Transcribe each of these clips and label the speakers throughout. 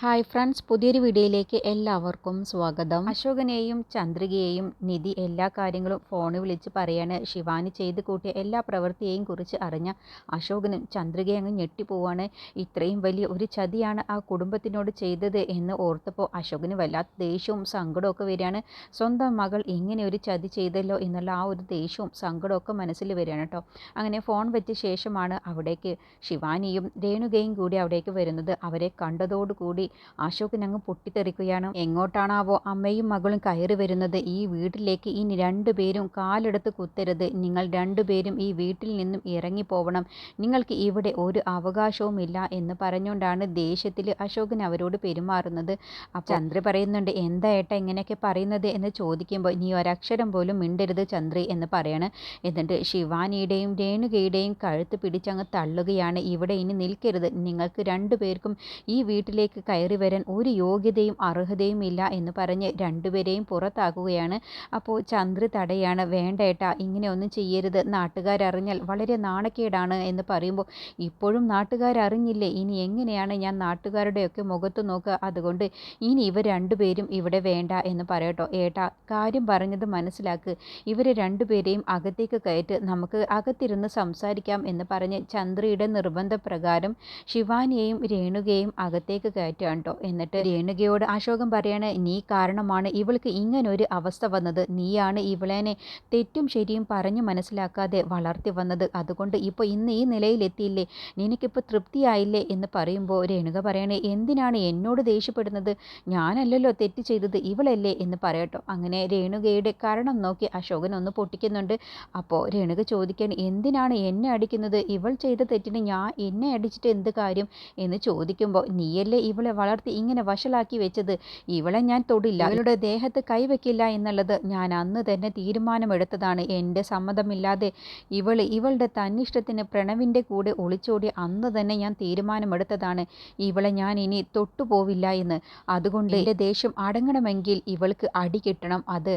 Speaker 1: Hi friends പുതിയൊരു വീഡിയോയിലേക്ക് എല്ലാവർക്കും സ്വാഗതം. അശോകനെയും ചന്ദ്രികയെയും നിധി എല്ലാ കാര്യങ്ങളും ഫോണിൽ വിളിച്ച് പറയാണ്. ശിവാനി ചെയ്ത് കൂട്ടിയ എല്ലാ പ്രവൃത്തിയെയും കുറിച്ച് അറിഞ്ഞ അശോകനും ചന്ദ്രികയും അങ്ങ് ഞെട്ടിപ്പോവാണ്. ഇത്രയും വലിയ ഒരു ചതിയാണ് ആ കുടുംബത്തിനോട് ചെയ്തത് എന്ന് ഓർത്തപ്പോൾ അശോകന് വല്ലാത്ത ദേഷ്യവും സങ്കടവും ഒക്കെ വരികയാണ്. സ്വന്തം മകൾ ഇങ്ങനെ ഒരു ചതി ചെയ്തല്ലോ എന്നുള്ള ആ ഒരു ദേഷ്യവും സങ്കടമൊക്കെ മനസ്സിൽ വരികയാണ് കേട്ടോ. അങ്ങനെ ഫോൺ വെച്ച ശേഷമാണ് അവിടേക്ക് ശിവാനിയും രേണുകയും കൂടി അവിടേക്ക് വരുന്നത്. അവരെ കണ്ടതോടുകൂടി അശോകൻ അങ്ങ് പൊട്ടിത്തെറിക്കുകയാണ്. എങ്ങോട്ടാണാവോ അമ്മയും മകളും കയറി വരുന്നത്. ഈ വീട്ടിലേക്ക് ഇനി രണ്ടുപേരും കാലെടുത്ത് കുത്തരുത്. നിങ്ങൾ രണ്ടുപേരും ഈ വീട്ടിൽ നിന്നും ഇറങ്ങിപ്പോവണം നിങ്ങൾക്ക് ഇവിടെ ഒരു അവകാശവും ഇല്ല എന്ന് പറഞ്ഞുകൊണ്ടാണ് ദേഷ്യത്തിൽ അശോകൻ അവരോട് പെരുമാറുന്നത്. അപ്പോൾ ചന്ദ്രി പറയുന്നുണ്ട് എന്താ ഏട്ടാ ഇങ്ങനെയൊക്കെ പറയുന്നത്? എന്ന് ചോദിക്കുമ്പോൾ നീ ഒരക്ഷരം പോലും മിണ്ടരുത് ചന്ദ്രി എന്ന് പറയാണ്. എന്നിട്ട് ശിവാനിയുടെയും രേണുകയുടെയും കഴുത്ത് പിടിച്ചങ്ങ് തള്ളുകയാണ്. ഇവിടെ ഇനി നിൽക്കരുത്. നിങ്ങൾക്ക് രണ്ടുപേർക്കും ഈ വീട്ടിലേക്ക് കയറി വരാൻ ഒരു യോഗ്യതയും അർഹതയും ഇല്ല എന്ന് പറഞ്ഞ് രണ്ടുപേരെയും പുറത്താക്കുകയാണ്. അപ്പോൾ ചന്ദ്ര തടയാണ് വേണ്ടേട്ടാ ഇങ്ങനെയൊന്നും ചെയ്യരുത്. നാട്ടുകാരറിഞ്ഞാൽ വളരെ നാണക്കേടാണ് എന്ന് പറയുമ്പോൾ ഇപ്പോഴും നാട്ടുകാരറിഞ്ഞില്ലേ? ഇനി എങ്ങനെയാണ് ഞാൻ നാട്ടുകാരുടെയൊക്കെ മുഖത്ത് നോക്കുക? അതുകൊണ്ട് ഇനി ഇവർ രണ്ടുപേരും ഇവിടെ വേണ്ട എന്ന് പറയട്ടോ. ഏട്ടാ കാര്യം പറഞ്ഞത് മനസ്സിലാക്ക്. ഇവരെ രണ്ടുപേരെയും അകത്തേക്ക് കയറ്റ് നമുക്ക് അകത്തിരുന്ന് സംസാരിക്കാം എന്ന് പറഞ്ഞ് ചന്ദ്രയുടെ നിർബന്ധപ്രകാരം ശിവാനിയെയും രേണുകയും അകത്തേക്ക് കയറ്റുകയാണ് കേട്ടോ. എന്നിട്ട് രേണുകയോട് അശോകൻ പറയാണ് നീ കാരണമാണ് ഇവൾക്ക് ഇങ്ങനൊരു അവസ്ഥ വന്നത്. നീയാണ് ഇവളേനെ തെറ്റും ശരിയും പറഞ്ഞു മനസ്സിലാക്കാതെ വളർത്തി വന്നത്. അതുകൊണ്ട് ഇപ്പോൾ ഇന്ന് ഈ നിലയിലെത്തിയില്ലേ? നിനക്കിപ്പോൾ തൃപ്തിയായില്ലേ? എന്ന് പറയുമ്പോൾ രേണുക പറയണേ എന്തിനാണ് എന്നോട് ദേഷ്യപ്പെടുന്നത്? ഞാനല്ലല്ലോ തെറ്റ് ചെയ്തത് ഇവളല്ലേ? എന്ന് പറയട്ടോ. അങ്ങനെ രേണുകയുടെ കാരണം നോക്കി അശോകൻ ഒന്ന് പൊട്ടിക്കുന്നുണ്ട്. അപ്പോൾ രേണുക ചോദിക്കാൻ എന്തിനാണ് എന്നെ അടിക്കുന്നത്? ഇവൾ ചെയ്ത തെറ്റിന് ഞാൻ എന്നെ അടിച്ചിട്ട് എന്ത് കാര്യം? എന്ന് ചോദിക്കുമ്പോൾ നീയല്ലേ ഇവളെ വളർത്തി ഇങ്ങനെ വഷളാക്കി വെച്ചത് ഇവളെ ഞാൻ തൊടില്ല. ഇവളുടെ ദേഹത്ത് കൈവെക്കില്ല എന്നുള്ളത് ഞാൻ അന്ന് തന്നെ തീരുമാനമെടുത്തതാണ്. എന്റെ സമ്മതമില്ലാതെ ഇവൾ ഇവളുടെ തന്നിഷ്ടത്തിന് പ്രണവിന്റെ കൂടെ ഒളിച്ചോടി അന്ന് തന്നെ ഞാൻ തീരുമാനമെടുത്തതാണ്. ഇവളെ ഞാൻ ഇനി തൊട്ടുപോവില്ല എന്ന്. അതുകൊണ്ട് എന്റെ ദേഷ്യം അടങ്ങണമെങ്കിൽ ഇവൾക്ക് അടി കിട്ടണം. അത്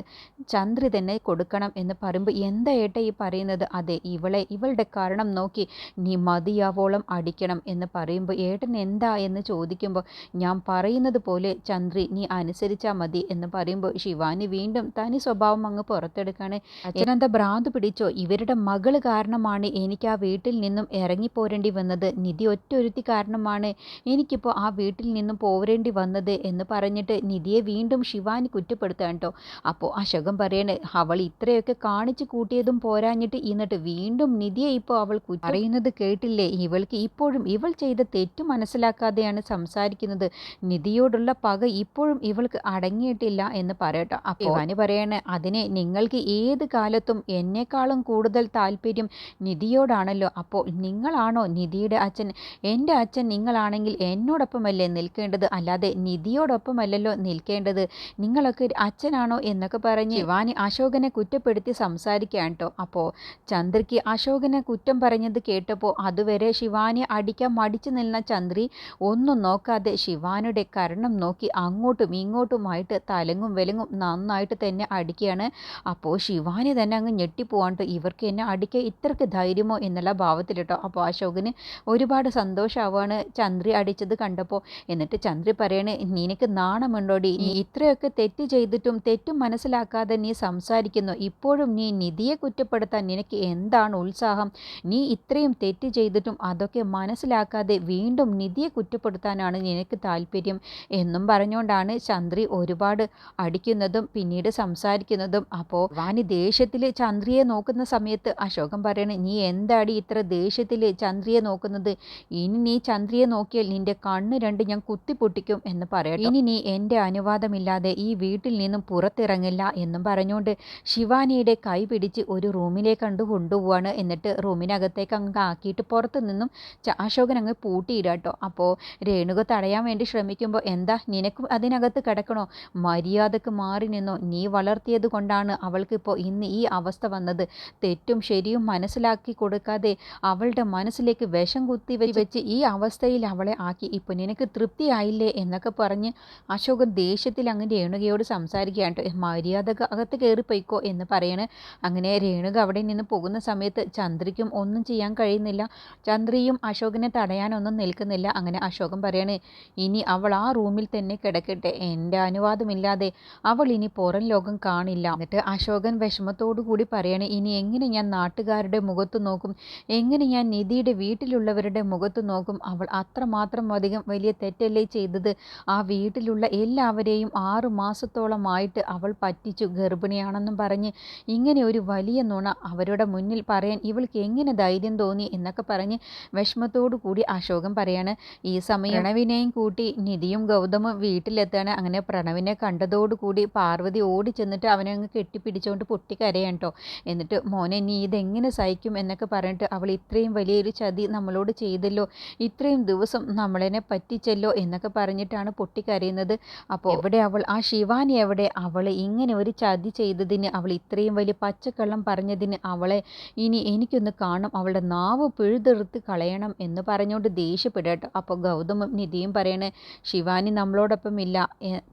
Speaker 1: ചന്ദ്രി തന്നെ കൊടുക്കണം എന്ന് പറയുമ്പോൾ എന്താ ഏട്ട ഈ പറയുന്നത്? അതെ ഇവളെ ഇവളുടെ കാരണം നോക്കി നീ മതിയാവോളം അടിക്കണം എന്ന് പറയുമ്പോൾ ഏട്ടൻ എന്താ എന്ന് ചോദിക്കുമ്പോൾ ഞാൻ പറയുന്നത് പോലെ ചന്ദ്രി നീ അനുസരിച്ചാൽ മതി എന്ന് പറയുമ്പോൾ ശിവാനി വീണ്ടും തനി സ്വഭാവം അങ്ങ് പുറത്തെടുക്കാണ്. അച്ഛനെന്താ ഭ്രാന്ത് പിടിച്ചോ? ഇവരുടെ മകൾ കാരണമാണ് എനിക്ക് ആ വീട്ടിൽ നിന്നും ഇറങ്ങിപ്പോരേണ്ടി വന്നത്. നിധി ഒറ്റൊരുത്തി കാരണമാണ് എനിക്കിപ്പോൾ ആ വീട്ടിൽ നിന്നും പോരേണ്ടി വന്നത് എന്ന് പറഞ്ഞിട്ട് നിധിയെ വീണ്ടും ശിവാനി കുറ്റപ്പെടുത്താൻ കേട്ടോ. അപ്പോൾ അശോകം പറയണേ അവൾ ഇത്രയൊക്കെ കാണിച്ചു കൂട്ടിയതും പോരാഞ്ഞിട്ട് എന്നിട്ട് വീണ്ടും നിധിയെ ഇപ്പോൾ അവൾ പറയുന്നത് കേട്ടില്ലേ? ഇവൾക്ക് ഇപ്പോഴും ഇവൾ ചെയ്ത തെറ്റ് മനസ്സിലാക്കാതെയാണ് സംസാരിക്കുന്നത്. നിധിയോടുള്ള പക ഇപ്പോഴും ഇവൾക്ക് അടങ്ങിയിട്ടില്ല എന്ന് പറയട്ടോ അപ്പോൾ ഇവാനി പറയണേ അതിനെ നിങ്ങൾക്ക് ഏത് കാലത്തും എന്നെക്കാളും കൂടുതൽ താല്പര്യം നിധിയോടാണല്ലോ. അപ്പോൾ നിങ്ങളാണോ നിധിയുടെ അച്ഛൻ? എന്റെ അച്ഛൻ നിങ്ങളാണെങ്കിൽ എന്നോടൊപ്പമല്ലേ നിൽക്കേണ്ടത്? അല്ലാതെ നിധിയോടൊപ്പമല്ലല്ലോ നിൽക്കേണ്ടത്. നിങ്ങളൊക്കെ അച്ഛനാണോ? എന്നൊക്കെ പറഞ്ഞ് ശിവാനി അശോകനെ കുറ്റപ്പെടുത്തി സംസാരിക്കുകയാണ് കേട്ടോ. അപ്പോൾ ചന്ദ്രയ്ക്ക് അശോകനെ കുറ്റം പറഞ്ഞത് കേട്ടപ്പോൾ അതുവരെ ശിവാനി അടിക്കാൻ മടിച്ചു നിന്ന ചന്ദ്രി ഒന്നും നോക്കാതെ ശിവാനിയുടെ കരണം നോക്കി അങ്ങോട്ടും ഇങ്ങോട്ടുമായിട്ട് തലങ്ങും വിലങ്ങും നന്നായിട്ട് തന്നെ അടിക്കുകയാണ്. അപ്പോൾ ശിവാനി തന്നെ അങ്ങ് ഞെട്ടിപ്പോവാണ്ട് ഇവർക്ക് എന്നെ അടിക്കാൻ ഇത്രയ്ക്ക് ധൈര്യമോ എന്നുള്ള ഭാവത്തിൽ കേട്ടോ അപ്പോൾ അശോകന് ഒരുപാട് സന്തോഷമാവാണ് ചന്ദ്രി അടിച്ചത് കണ്ടപ്പോൾ എന്നിട്ട് ചന്ദ്രി പറയണേ നിനക്ക് നാണമുണ്ടോടി? നീ ഇത്രയൊക്കെ തെറ്റ് ചെയ്തിട്ടും തെറ്റും മനസ്സിലാക്കാതെ നീ സംസാരിക്കുന്നു. ഇപ്പോഴും നീ നിധിയെ കുറ്റപ്പെടുത്താൻ നിനക്ക് എന്താണ് ഉത്സാഹം? നീ ഇത്രയും തെറ്റ് ചെയ്തിട്ടും അതൊക്കെ മനസ്സിലാക്കാതെ വീണ്ടും നിധിയെ കുറ്റപ്പെടുത്താനാണ് നിനക്ക് താല്പര്യം എന്നും പറഞ്ഞുകൊണ്ടാണ് ചന്ദ്രി ഒരുപാട് അടിക്കുന്നതും പിന്നീട് സംസാരിക്കുന്നതും. അപ്പോൾ വാനി ദേഷ്യത്തിൽ ചന്ദ്രിയെ നോക്കുന്ന സമയത്ത് അശോകൻ പറയണ നീ എന്താടി ഇത്ര ദേഷ്യത്തിൽ ചന്ദ്രിയെ നോക്കുന്നത്? ഇനി നീ ചന്ദ്രിയെ നോക്കിയാൽ നിന്റെ കണ്ണ് രണ്ട് ഞാൻ കുത്തിപ്പൊട്ടിക്കും എന്ന് പറയട്ടെ. ഇനി നീ എന്റെ അനുവാദമില്ലാതെ ഈ വീട്ടിൽ നിന്നും പുറത്തിറങ്ങില്ല എന്നും പറഞ്ഞുകൊണ്ട് ശിവാനിയുടെ കൈ പിടിച്ച് ഒരു റൂമിലേക്ക് കണ്ട് കൊണ്ടുപോവാണ്. എന്നിട്ട് റൂമിനകത്തേക്ക് അങ്ങ് ആക്കിയിട്ട് പുറത്ത് നിന്നും അശോകൻ അങ്ങ് പൂട്ടിയിടാട്ടോ. അപ്പോൾ രേണുക തടയാൻ വേണ്ടി ശ്രമിക്കുമ്പോൾ എന്താ നിനക്കും അതിനകത്ത് കിടക്കണോ? മര്യാദയ്ക്ക് മാറി നിന്നോ? നീ വളർത്തിയത് കൊണ്ടാണ് അവൾക്കിപ്പോൾ ഇന്ന് ഈ അവസ്ഥ വന്നത്. തെറ്റും ശരിയും മനസ്സിലാക്കി കൊടുക്കാതെ അവളുടെ മനസ്സിലേക്ക് വിഷം കുത്തി വെച്ച് ഈ അവസ്ഥയിൽ അവളെ ആക്കി. ഇപ്പോൾ നിനക്ക് തൃപ്തിയായില്ലേ എന്നൊക്കെ പറഞ്ഞ് അശോകൻ ദേഷ്യത്തിൽ അങ്ങ് രേണുകയോട് സംസാരിക്കുകയാണ് മര്യാദയ്ക്ക് അകത്ത് കയറിപ്പോയിക്കോ എന്ന് പറയണ്. അങ്ങനെ രേണുക അവിടെ നിന്ന് പോകുന്ന സമയത്ത് ചന്ദ്രയ്ക്കും ഒന്നും ചെയ്യാൻ കഴിയുന്നില്ല. ചന്ദ്രിയും അശോകനെ തടയാനൊന്നും നിൽക്കുന്നില്ല. അങ്ങനെ അശോകൻ പറയാണ് ഇനി അവൾ ആ റൂമിൽ തന്നെ കിടക്കട്ടെ. എന്റെ അനുവാദമില്ലാതെ അവൾ ഇനി പുറം ലോകം കാണില്ല. എന്നിട്ട് അശോകൻ വിഷമത്തോടു കൂടി പറയണേ ഇനി എങ്ങനെ ഞാൻ നാട്ടുകാരുടെ മുഖത്ത് നോക്കും? എങ്ങനെ ഞാൻ നിധിയുടെ വീട്ടിലുള്ളവരുടെ മുഖത്ത് നോക്കും? അവൾ അത്രമാത്രം അധികം വലിയ തെറ്റല്ലേ ചെയ്തത്? ആ വീട്ടിലുള്ള എല്ലാവരെയും ആറു മാസത്തോളമായിട്ട് അവൾ പറ്റിച്ചു. ഗർഭിണിയാണെന്നും പറഞ്ഞ് ഇങ്ങനെ ഒരു വലിയ നുണ അവരുടെ മുന്നിൽ പറയാൻ ഇവൾക്ക് എങ്ങനെ ധൈര്യം തോന്നി? എന്നൊക്കെ പറഞ്ഞ് വിഷമത്തോടു കൂടി അശോകം പറയാണ് ഈ സമയം കൂട്ടി നിധിയും ഗൗതമും വീട്ടിലെത്താണ്. അങ്ങനെ പ്രണവിനെ കണ്ടതോടുകൂടി പാർവതി ഓടി ചെന്നിട്ട് അവനെ അങ്ങ് കെട്ടിപ്പിടിച്ചുകൊണ്ട് പൊട്ടിക്കരയാണ് കേട്ടോ എന്നിട്ട് മോനെ നീ ഇതെങ്ങനെ സഹിക്കും? എന്നൊക്കെ പറഞ്ഞിട്ട് അവൾ ഇത്രയും വലിയൊരു ചതി നമ്മളോട് ചെയ്തല്ലോ. ഇത്രയും ദിവസം നമ്മളെന്നെ പറ്റിച്ചല്ലോ എന്നൊക്കെ പറഞ്ഞിട്ടാണ് പൊട്ടിക്കരയുന്നത്. അപ്പോൾ എവിടെ അവൾ? ആ ശിവാനി എവിടെ? അവൾ ഇങ്ങനെ ഒരു ചതി ചെയ്തതിന് അവൾ ഇത്രയും വലിയ പച്ചക്കള്ളം പറഞ്ഞതിന് അവളെ ഇനി എനിക്കൊന്ന് കാണും. അവളുടെ നാവ് പിഴുതെറുത്ത് കളയണം എന്ന് പറഞ്ഞുകൊണ്ട് ദേഷ്യപ്പെടട്ടോ അപ്പോൾ ഗൗതമും നിധിയും പറയണേ ശിവാനി നമ്മളോടൊപ്പം ഇല്ല.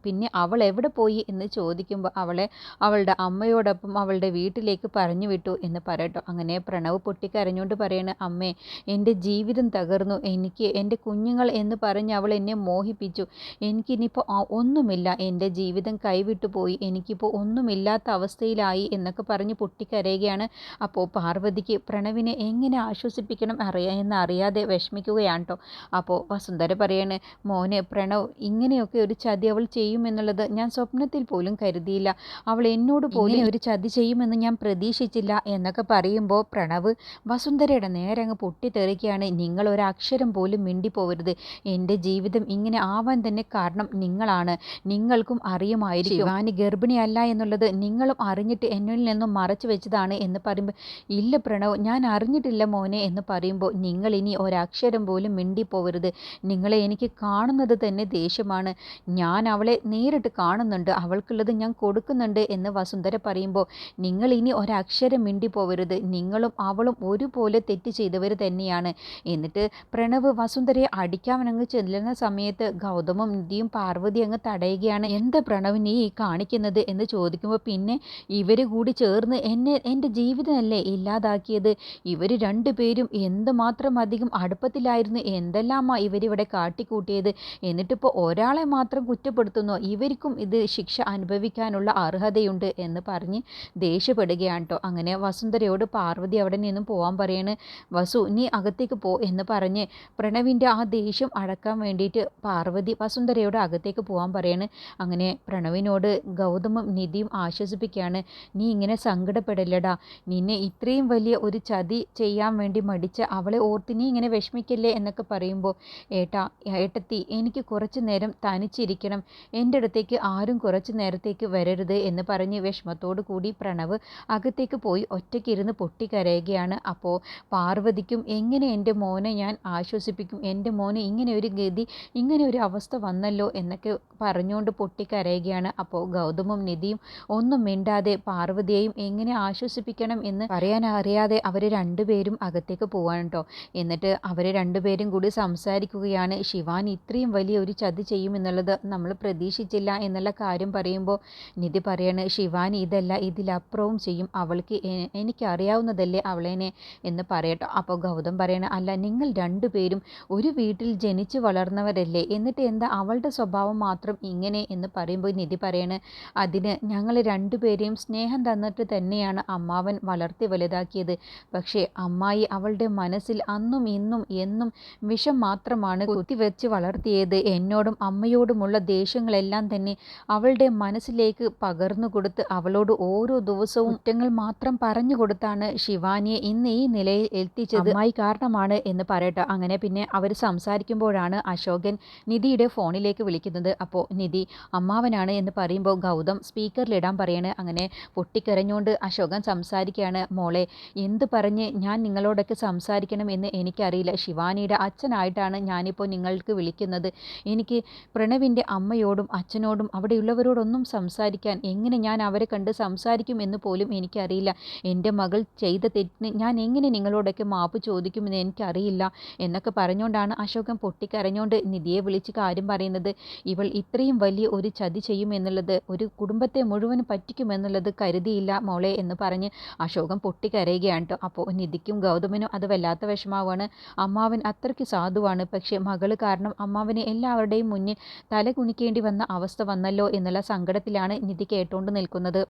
Speaker 1: പിന്നെ അവൾ എവിടെ പോയി? എന്ന് ചോദിക്കുമ്പോൾ അവളെ അവളുടെ അമ്മയോടൊപ്പം അവളുടെ വീട്ടിലേക്ക് പറഞ്ഞു വിട്ടു എന്ന് പറയട്ടോ. അങ്ങനെ പ്രണവ് പൊട്ടിക്കരഞ്ഞുകൊണ്ട് പറയണ് അമ്മേ എന്റെ ജീവിതം തകർന്നു. എനിക്ക് എന്റെ കുഞ്ഞുങ്ങൾ എന്ന് പറഞ്ഞ് അവൾ എന്നെ മോഹിപ്പിച്ചു. എനിക്കിനിപ്പോൾ ഒന്നുമില്ല. എന്റെ ജീവിതം കൈവിട്ടു പോയി. എനിക്കിപ്പോൾ ഒന്നുമില്ലാത്ത അവസ്ഥയിലായി എന്നൊക്കെ പറഞ്ഞ് പൊട്ടിക്കരയുകയാണ് അപ്പോൾ പാർവതിക്ക് പ്രണവിനെ എങ്ങനെ ആശ്വസിപ്പിക്കണം അറിയാ എന്നറിയാതെ വിഷമിക്കുകയാണ് കേട്ടോ അപ്പോൾ വസുന്ധര പറയാണ് മോനെ പ്രണവ് ഇങ്ങനെയൊക്കെ ഒരു ചതി അവൾ ചെയ്യുമെന്നുള്ളത് ഞാൻ സ്വപ്നത്തിൽ പോലും കരുതിയില്ല. അവൾ എന്നോട് പോലും ഒരു ചതി ചെയ്യുമെന്ന് ഞാൻ പ്രതീക്ഷിച്ചില്ല എന്നൊക്കെ പറയുമ്പോൾ പ്രണവ് വസുന്ധരയുടെ നേരെ അങ്ങ് പൊട്ടിത്തെറിക്കുകയാണ്. നിങ്ങൾ ഒരക്ഷരം പോലും മിണ്ടിപ്പോവരുത്. എന്റെ ജീവിതം ഇങ്ങനെ ആവാൻ തന്നെ കാരണം നിങ്ങളാണ്. നിങ്ങൾക്കും അറിയുമായിരിക്കും. ശിവാനി ഗർഭിണിയല്ല എന്നുള്ളത് നിങ്ങളും അറിഞ്ഞിട്ട് എന്നിൽ നിന്നും മറച്ചു വെച്ചതാണ് എന്ന് പറയുമ്പോൾ ഇല്ല പ്രണവ് ഞാൻ അറിഞ്ഞിട്ടില്ല മോനെ എന്ന് പറയുമ്പോൾ നിങ്ങൾ ഇനി ഒരക്ഷരം പോലും മിണ്ടിപ്പോവരുത്. നിങ്ങളെ എനിക്ക് കാണുന്നത് തന്നെ ദേഷ്യമാണ്. ഞാൻ അവളെ നേരിട്ട് കാണുന്നുണ്ട്. അവൾക്കുള്ളത് ഞാൻ കൊടുക്കുന്നുണ്ട് എന്ന് വസുന്ധര പറയുമ്പോൾ നിങ്ങൾ ഇനി ഒരക്ഷരം മിണ്ടി പോവരുത് നിങ്ങളും അവളും ഒരുപോലെ തെറ്റ് ചെയ്തവർ തന്നെയാണ്. എന്നിട്ട് പ്രണവ് വസുന്ധരയെ അടിക്കാവനങ്ങ് ചെല്ലുന്ന സമയത്ത് ഗൗതമും നിധിയും പാർവതി അങ്ങ് തടയുകയാണ്. എന്താ പ്രണവ് നീ കാണിക്കുന്നത്? എന്ന് ചോദിക്കുമ്പോൾ പിന്നെ ഇവർ കൂടി ചേർന്ന് എന്നെ എന്റെ ജീവിതമല്ലേ ഇല്ലാതാക്കിയത്? ഇവർ രണ്ടുപേരും എന്തുമാത്രം അധികം അടുപ്പത്തിലായിരുന്നു? എന്തെല്ലാമാ ഇവരിവിടെ കാട്ടിക്കൂട്ടിയത്? എന്നിട്ടിപ്പോൾ ഒരാളെ മാത്രം കുറ്റപ്പെടുത്തുന്നു. ഇവർക്കും ഇത് ശിക്ഷ അനുഭവിക്കാനുള്ള അർഹതയുണ്ട് എന്ന് പറഞ്ഞ് ദേഷ്യപ്പെടുകയാണ് കേട്ടോ അങ്ങനെ വസുന്ധരയോട് പാർവതി അവിടെ നിന്നും പോകാൻ പറയാണ് വസു നീ അകത്തേക്ക് പോ എന്ന് പറഞ്ഞ് പ്രണവിന്റെ ആ ദേഷ്യം അടക്കാൻ വേണ്ടിയിട്ട് പാർവതി വസുന്ധരയോട് അകത്തേക്ക് പോകാൻ പറയാണ്. അങ്ങനെ പ്രണവിനോട് ഗൗതമും നിധിയും ആശ്വസിപ്പിക്കുകയാണ് നീ ഇങ്ങനെ സങ്കടപ്പെടില്ലടാ. നിന്നെ ഇത്രയും വലിയ ഒരു ചതി ചെയ്യാൻ വേണ്ടി മടിച്ച അവളെ ഓർത്ത് നീ ഇങ്ങനെ വിഷമിക്കല്ലേ എന്നൊക്കെ പറയുമ്പോൾ ഏട്ടാ ഏട്ടത്തി എനിക്ക് കുറച്ചു നേരം തനിച്ചിരിക്കണം. എന്റെ അടുത്തേക്ക് ആരും കുറച്ചു നേരത്തേക്ക് വരരുത് എന്ന് പറഞ്ഞ് വിഷമത്തോടു കൂടി പ്രണവ് അകത്തേക്ക് പോയി ഒറ്റയ്ക്കിരുന്ന് പൊട്ടിക്കരയുകയാണ്. അപ്പോൾ പാർവതിക്കും എങ്ങനെ എന്റെ മോനെ ഞാൻ ആശ്വസിപ്പിക്കും? എന്റെ മോനെ ഇങ്ങനെ ഒരു ഗതി ഇങ്ങനെ ഒരു അവസ്ഥ വന്നല്ലോ? എന്നൊക്കെ പറഞ്ഞുകൊണ്ട് പൊട്ടിക്കരയുകയാണ്. അപ്പോൾ ഗൗതമും നിധിയും ഒന്നും മിണ്ടാതെ പാർവതിയെയും എങ്ങനെ ആശ്വസിപ്പിക്കണം എന്ന് പറയാൻ അറിയാതെ അവർ രണ്ടുപേരും അകത്തേക്ക് പോവാണ് കേട്ടോ എന്നിട്ട് അവർ രണ്ടുപേരും കൂടി സംസാരിക്കുകയാണ്. ശിവാൻ ഇത്രയും വലിയ ഒരു ചതി ചെയ്യുമെന്നുള്ളത് നമ്മൾ പ്രതീക്ഷിച്ചില്ല എന്നുള്ള കാര്യം പറയുമ്പോൾ നിധി പറയാണ് ശിവാനി ഇതല്ല ഇതിലപ്പുറവും ചെയ്യും. അവൾക്ക് എനിക്കറിയാവുന്നതല്ലേ അവളേനെ? എന്ന് പറയട്ടോ. അപ്പോൾ ഗൗതം പറയണ അല്ല നിങ്ങൾ രണ്ടുപേരും ഒരു വീട്ടിൽ ജനിച്ചു വളർന്നവരല്ലേ? എന്നിട്ട് എന്താ അവളുടെ സ്വഭാവം മാത്രം ഇങ്ങനെ? എന്ന് പറയുമ്പോൾ നിധി പറയണ് അതിന് ഞങ്ങൾ രണ്ടുപേരെയും സ്നേഹം തന്നിട്ട് തന്നെയാണ് അമ്മാവൻ വളർത്തി വലുതാക്കിയത്. പക്ഷേ അമ്മായി അവളുടെ മനസ്സിൽ അന്നും ഇന്നും എന്നും വിഷം മാത്രമാണ് കുത്തിവെച്ച് വളർത്തിയത് എന്നോടും അമ്മയോടുമുള്ള ദേഷ്യങ്ങളെല്ലാം തന്നെ അവളുടെ മനസ്സിലേക്ക് പകർന്നു കൊടുത്ത് അവളോട് ഓരോ ദിവസവും കുറ്റങ്ങൾ മാത്രം പറഞ്ഞു കൊടുത്താണ് ശിവാനിയെ ഇന്ന് ഈ നിലയിൽ എത്തിച്ചത്. അമ്മായി കാരണമാണ് എന്ന് പറയട്ടെ. അങ്ങനെ പിന്നെ അവർ സംസാരിക്കുമ്പോഴാണ് അശോകൻ നിധിയുടെ ഫോണിലേക്ക് വിളിക്കുന്നത്. അപ്പോൾ നിധി അമ്മാവനാണ് എന്ന് പറയുമ്പോൾ ഗൗതം സ്പീക്കറിലിടാൻ പറയണേ. അങ്ങനെ പൊട്ടിക്കരഞ്ഞുകൊണ്ട് അശോകൻ സംസാരിക്കുകയാണ്. മോളെ എന്ത് പറഞ്ഞ് ഞാൻ നിങ്ങളോടൊക്കെ സംസാരിക്കണം എന്ന് എനിക്കറിയില്ല. ശിവാനിയുടെ അച്ഛനായിട്ടാണ് ഞാനിപ്പോൾ നിങ്ങൾക്ക് വിളിക്കുന്നത്. എനിക്ക് പ്രണവിന്റെ അമ്മയോടും അച്ഛനോടും അവിടെയുള്ളവരോടൊന്നും സംസാരിക്കാൻ എങ്ങനെ ഞാൻ അവരെ കണ്ട് സംസാരിക്കും എന്ന് പോലും എനിക്കറിയില്ല. എന്റെ മകൾ ചെയ്ത തെറ്റിന് ഞാൻ എങ്ങനെ നിങ്ങളോടൊക്കെ മാപ്പ് ചോദിക്കുമെന്ന് എനിക്കറിയില്ല എന്നൊക്കെ പറഞ്ഞുകൊണ്ടാണ് അശോകൻ പൊട്ടിക്കരഞ്ഞുകൊണ്ട് നിധിയെ വിളിച്ച് കാര്യം പറയുന്നത്. ഇവൾ ഇത്രയും വലിയ ഒരു ചതി ചെയ്യുമെന്നുള്ളത് ഒരു കുടുംബത്തെ മുഴുവൻ പറ്റിക്കുമെന്നുള്ളത് കരുതിയില്ല മോളെ എന്ന് പറഞ്ഞ് അശോകൻ പൊട്ടിക്കരയുകയാണ് കേട്ടോ. അപ്പോൾ നിധിക്കും ഗൗതമനും അത് വല്ലാത്ത വിഷമാവാണ് അമ്മാവൻ അത്രയ്ക്ക് സാധുവാണ്. പക്ഷേ മകൾ കാരണം അമ്മാവനെ എല്ലാവരുടെയും മുന്നിൽ തല കുനിക്കേണ്ടി വന്ന അവസ്ഥ വന്നല്ലോ എന്നുള്ള സങ്കടത്തിലാണ് നിധി കേട്ടുകൊണ്ട് നിൽക്കുന്നത്.